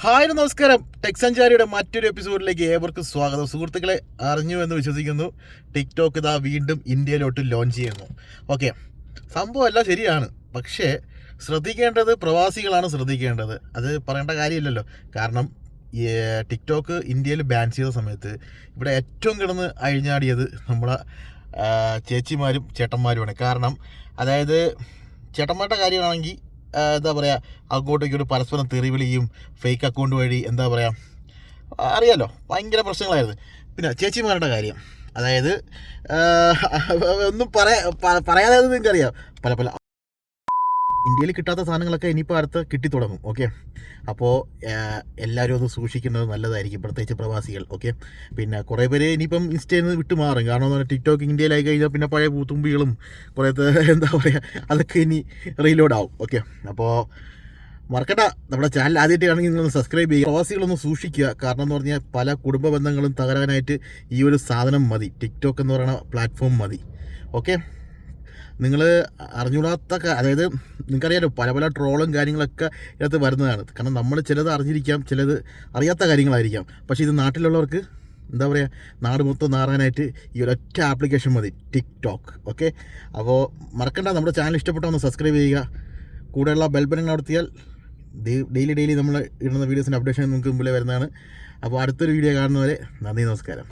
Hi നമസ്കാരം. Tech സഞ്ചാരിയുടെ മറ്റൊരു എപ്പിസോഡിലേക്ക് ഏവർക്കും സ്വാഗതം. സുഹൃത്തുക്കളെ അറിഞ്ഞു എന്ന് വിശ്വസിക്കുന്നു. ടിക്ടോക്ക് ഇതാ വീണ്ടും ഇന്ത്യയിലോട്ട് ലോഞ്ച് ചെയ്യുന്നു. ഓക്കെ സംഭവം എല്ലാം ശരിയാണ്. പക്ഷേ ശ്രദ്ധിക്കേണ്ടത് പ്രവാസികളാണ് ശ്രദ്ധിക്കേണ്ടത്. അത് പറയേണ്ട കാര്യമില്ലല്ലോ. കാരണം ടിക്ടോക്ക് ഇന്ത്യയിൽ ബാൻ ചെയ്ത സമയത്ത് ഇവിടെ ഏറ്റവും കിടന്ന് അഴിഞ്ഞാടിയത് നമ്മളെ ചേച്ചിമാരും ചേട്ടന്മാരുമാണ്. കാരണം അതായത് ചേട്ടന്മാരുടെ കാര്യമാണെങ്കിൽ എന്താ പറയുക അങ്ങോട്ടും ഇങ്ങോട്ടും പരസ്പരം തെറിവിളിയും ഫേക്ക് അക്കൗണ്ട് വഴി എന്താ പറയുക അറിയാലോ ഭയങ്കര പ്രശ്നങ്ങളായിരുന്നു. പിന്നെ ചേച്ചിമാരുടെ കാര്യം. അതായത് ഒന്നും പറയാ പറയാതെ നിങ്ങൾക്കറിയാം. പല പല ഇന്ത്യയിൽ കിട്ടാത്ത സാധനങ്ങളൊക്കെ ഇനിയിപ്പോൾ അടുത്ത് കിട്ടിത്തുടങ്ങും ഓക്കെ അപ്പോൾ എല്ലാവരും അത് സൂക്ഷിക്കുന്നത് നല്ലതായിരിക്കും പ്രത്യേകിച്ച് പ്രവാസികൾ ഓക്കെ പിന്നെ കുറേ പേര് ഇനിയിപ്പം ഇൻസ്റ്റയിൽ നിന്ന് വിട്ടു മാറും കാരണം എന്ന് പറഞ്ഞാൽ ടിക്ടോക്ക് ഇന്ത്യയിലായി കഴിഞ്ഞാൽ പിന്നെ പഴയ പൂത്തുമ്പികളും കുറേ എന്താ പറയുക അതൊക്കെ ഇനി റീലോഡ് ആവും ഓക്കെ അപ്പോൾ മറക്കണ്ട. നമ്മുടെ ചാനൽ ആദ്യമായിട്ട് ആണെങ്കിൽ നിങ്ങൾ സബ്സ്ക്രൈബ് ചെയ്യുക. പ്രവാസികളൊന്ന് സൂക്ഷിക്കുക. കാരണം എന്ന് പറഞ്ഞാൽ പല കുടുംബ ബന്ധങ്ങളും തകരാനായിട്ട് ഈ ഒരു സാധനം മതി. ടിക്ടോക്ക് എന്ന് പറയുന്ന പ്ലാറ്റ്ഫോം മതി ഓക്കെ നിങ്ങൾ അറിഞ്ഞൂടാത്ത ക- അതായത് നിങ്ങൾക്കറിയാലോ പല പല ട്രോളും കാര്യങ്ങളൊക്കെ ഇതിനകത്ത് വരുന്നതാണ്. കാരണം നമ്മൾ ചിലത് അറിഞ്ഞിരിക്കാം ചിലത് അറിയാത്ത കാര്യങ്ങളായിരിക്കാം. പക്ഷേ ഇത് നാട്ടിലുള്ളവർക്ക് എന്താ പറയുക നാട് മൊത്തം നാറാനായിട്ട് ഈ ഒരൊറ്റ ആപ്ലിക്കേഷൻ മതി ടിക്ടോക്ക്. ഓക്കെ? അപ്പോൾ മറക്കണ്ട നമ്മുടെ ചാനൽ ഇഷ്ടപ്പെട്ട ഒന്ന് സബ്സ്ക്രൈബ് ചെയ്യുക. കൂടെയുള്ള ബെൽബനങ്ങൾ നടത്തിയാൽ ഡെയിലി ഡെയിലി നമ്മൾ ഇടുന്ന വീഡിയോസിന്റെ അപ്ഡേഷൻ നിങ്ങൾക്ക് മുമ്പിൽ വരുന്നതാണ്. അപ്പോൾ അടുത്തൊരു വീഡിയോ കാണുന്നവരെ നന്ദി നമസ്കാരം.